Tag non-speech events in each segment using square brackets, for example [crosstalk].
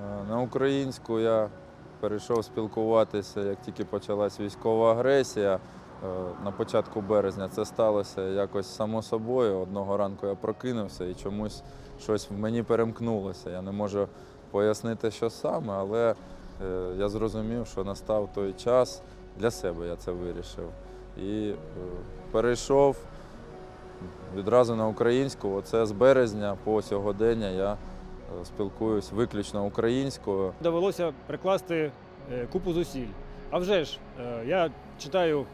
Е, На українську я перейшов спілкуватися, як тільки почалась військова агресія. Е, На початку березня це сталося якось само собою. Одного ранку я прокинувся і чомусь щось в мені перемкнулося. Я не можу пояснити, що саме, але е, я зрозумів, що настав той час для себе, я це вирішив. І перейшов відразу на українську. Оце з березня по сьогодення я спілкуюсь виключно українською. Довелося прикласти е, купу зусиль. А вже ж, е, я читаю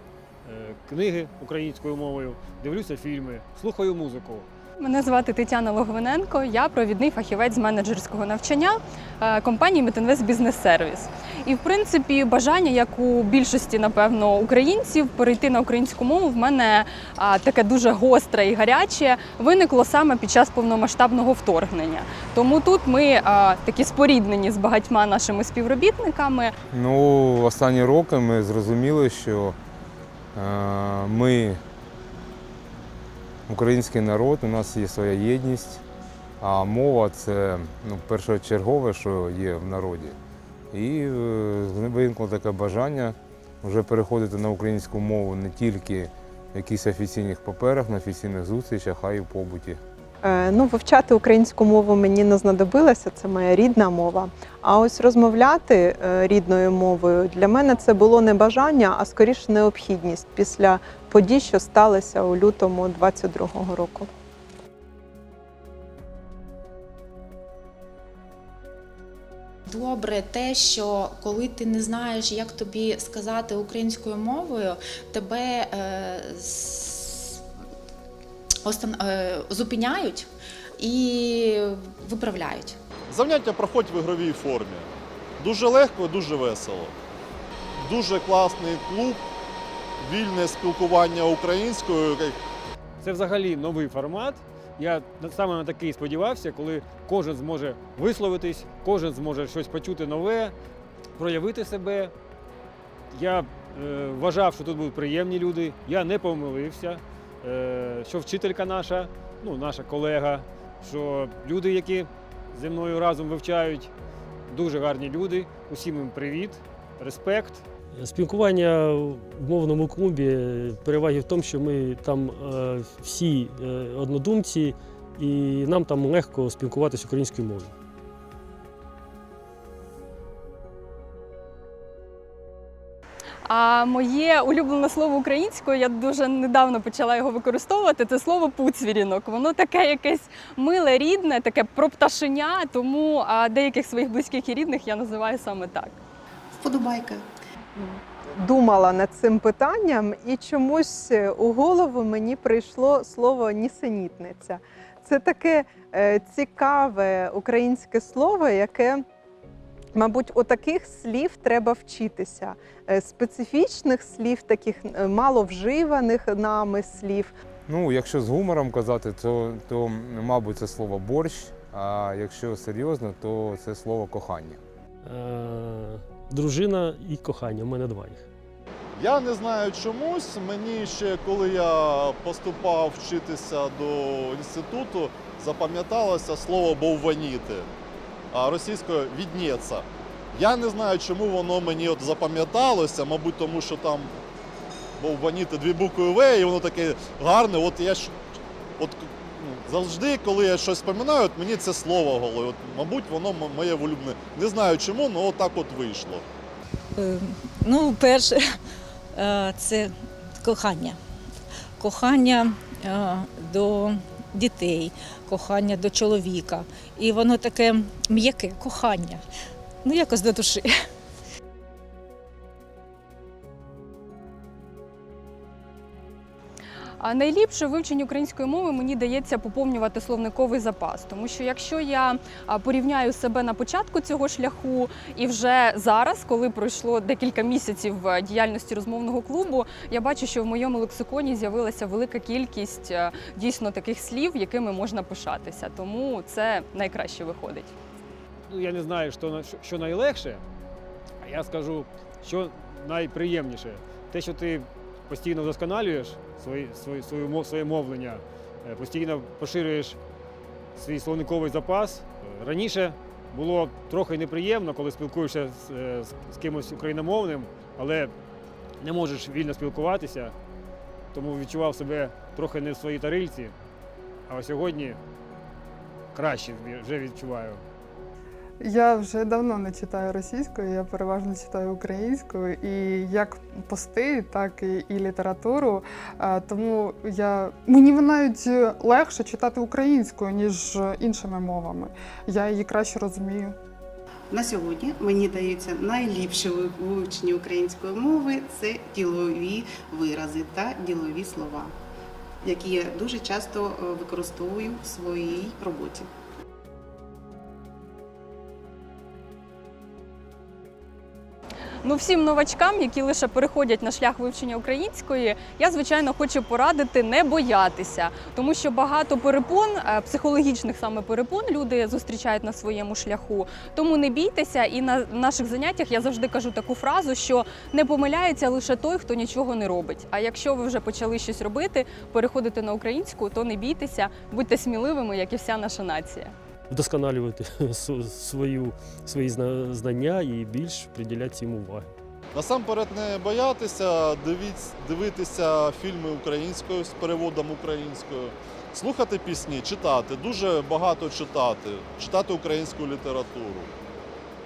е, книги українською мовою, дивлюся фільми, слухаю музику. Мене звати Тетяна Логвиненко. Я провідний фахівець з менеджерського навчання е, компанії Метинвест Бізнес Сервіс. І в принципі, бажання, як у більшості, напевно, українців, перейти на українську мову в мене таке дуже гостре і гаряче виникло саме під час повномасштабного вторгнення. Тому тут ми а, такі споріднені з багатьма нашими співробітниками. Ну, останні роки ми зрозуміли, що е, ми, український народ, у нас є своя єдність, а мова це ну, першочергове, що є в народі. І е, виникло таке бажання вже переходити на українську мову не тільки в якихось офіційних паперах, на офіційних зустрічах, а й в побуті. Е, Ну, вивчати українську мову мені не знадобилося, це моя рідна мова. А ось розмовляти е, рідною мовою для мене це було не бажання, а скоріше необхідність після подій, що сталися у лютому 22-го року. Добре, те, що коли ти не знаєш, як тобі сказати українською мовою, тебе е, остан- е, зупиняють і виправляють. Заняття проходять в ігровій формі. Дуже легко, дуже весело. Дуже класний клуб, вільне спілкування українською. Це взагалі новий формат. Я саме на такий сподівався, коли кожен зможе висловитись, кожен зможе щось почути нове, проявити себе. Я е, вважав, що тут будуть приємні люди. Я не помилився, е, що вчителька наша, ну, наша колега, що люди, які зі мною разом вивчають, дуже гарні люди. Усім їм привіт, респект. Спілкування в мовному клубі переваги в тому, що ми там е, всі е, однодумці, і нам там легко спілкуватися українською мовою. А моє улюблене слово українською, я дуже недавно почала його використовувати. Це слово пуцвірінок. Воно таке якесь миле, рідне, таке про пташеня, тому а, деяких своїх близьких і рідних я називаю саме так. Вподобайка. Думала над цим питанням, і чомусь е, у голову мені прийшло слово нісенітниця. Це таке е, цікаве українське слово, яке, мабуть, у таких слів треба вчитися. Е, Специфічних слів, таких е, маловживаних нами слів. Ну, якщо з гумором казати, то, то мабуть, це слово борщ, а якщо серйозно, то це слово кохання. Дружина і кохання, у мене два їх. Я не знаю чомусь. Мені ще коли я поступав вчитися до інституту, запам'яталося слово бовваніти, а російською віднєца. Я не знаю, чому воно мені от запам'яталося, мабуть, тому що там бовваніти дві букви В, і воно таке гарне. От я ж от завжди, коли я щось пам'ятаю, мені це слово голові. От, мабуть, воно моє улюблене. Не знаю чому, але так от вийшло. Е, Ну, перше, е, це кохання. Кохання е, до дітей, кохання до чоловіка. І воно таке м'яке кохання. Ну, якось до душі. А найліпше в вивченні української мови мені дається поповнювати словниковий запас, тому що якщо я порівняю себе на початку цього шляху і вже зараз, коли пройшло декілька місяців е, діяльності розмовного клубу, я бачу, що в моєму лексиконі з'явилася велика кількість е, дійсно таких слів, якими можна пишатися. Тому це найкраще виходить. Ну, я не знаю, що, що- найлегше, я скажу, що найприємніше. Те, що ти постійно вдосконалюєш свої, свої, свою, своє мовлення, е, постійно поширюєш свій словниковий запас. Раніше було трохи неприємно, коли спілкуєшся з, е, з- з кимось україномовним, але не можеш вільно спілкуватися, тому відчував себе трохи не в своїй тарильці. А сьогодні краще вже відчуваю. Я вже давно не читаю російською, я переважно читаю українською, і як пости, так і, і літературу. Тому я мені навіть легше читати українською, ніж іншими мовами. Я її краще розумію. На сьогодні мені дається найліпше у вивченні української мови це ділові вирази та ділові слова, які я дуже часто е, використовую в своїй роботі. Ну, всім новачкам, які лише переходять на шлях вивчення української, я звичайно хочу порадити не боятися, тому що багато перепон, е, психологічних саме перепон, люди зустрічають на своєму шляху. Тому не бійтеся, і на наших заняттях я завжди кажу таку фразу, що не помиляється лише той, хто нічого не робить. А якщо ви вже почали щось робити, переходити на українську, то не бійтеся, будьте сміливими, як і вся наша нація. Вдосконалювати [laughs] свою, свої знання і більш приділяти цим уваги. Насамперед не боятися, дивитися фільми українською з переводом українською, слухати пісні, читати, дуже багато читати, читати українську літературу.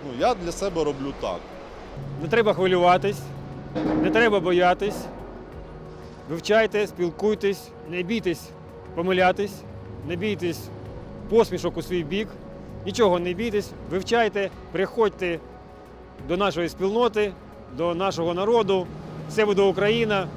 Ну, я для себе роблю так. Не треба хвилюватись, не треба боятись. Вивчайте, спілкуйтесь, не бійтесь помилятись, не бійтесь посмішок у свій бік, нічого не бійтесь, вивчайте, приходьте до нашої спільноти, до нашого народу. Це буде Україна,